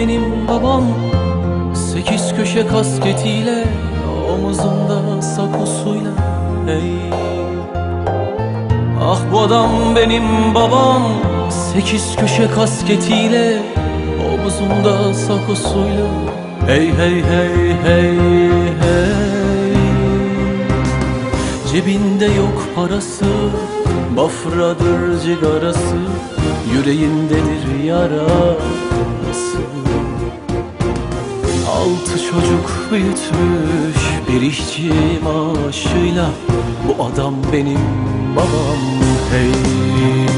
benim babam. Sekiz köşe kasketiyle Omuzunda sakosuyla Hey Ah bu adam benim babam. Sekiz köşe kasketiyle Omuzunda sakosuyla Hey hey hey hey hey. Cebinde yok parası Bafradır cigarası. Yüreğindedir yarası Altı çocuk büyütmüş bir işçi maaşıyla. Bu adam benim babam hey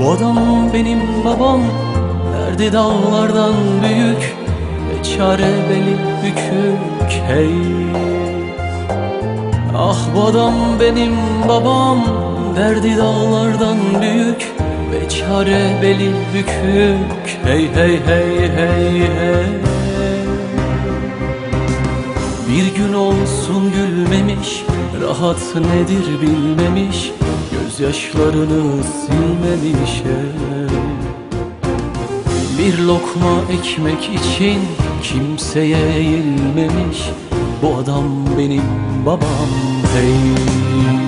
Bu adam benim babam Derdi dağlardan büyük Ve çare beli bükük hey Ah bu adam benim babam Derdi dağlardan büyük Ve çare beli bükük Hey hey hey hey hey. Bir gün olsun gülmemiş Rahat nedir bilmemiş Gözyaşlarını silmemiş ey. Bir lokma ekmek için Kimseye eğilmemiş Bu adam benim babam hey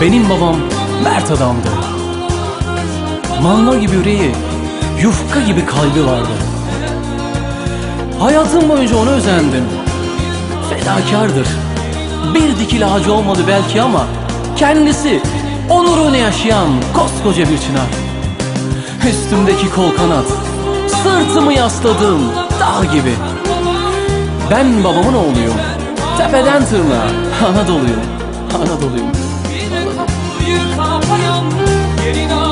Benim babam mert adamdı. Manna gibi yüreği Yufka gibi kalbi vardı. Hayatım boyunca ona özendim. Fedakardır. Bir dikil ağacı olmadı belki ama Kendisi onurunu yaşayan koskoca bir çınar. Üstümdeki kol kanat Sırtımı yasladığım dağ gibi. Ben babamın oğluyum. Tepeden tırnağa Anadolu'yum Anadolu'yum Kapıyı kapayan yerini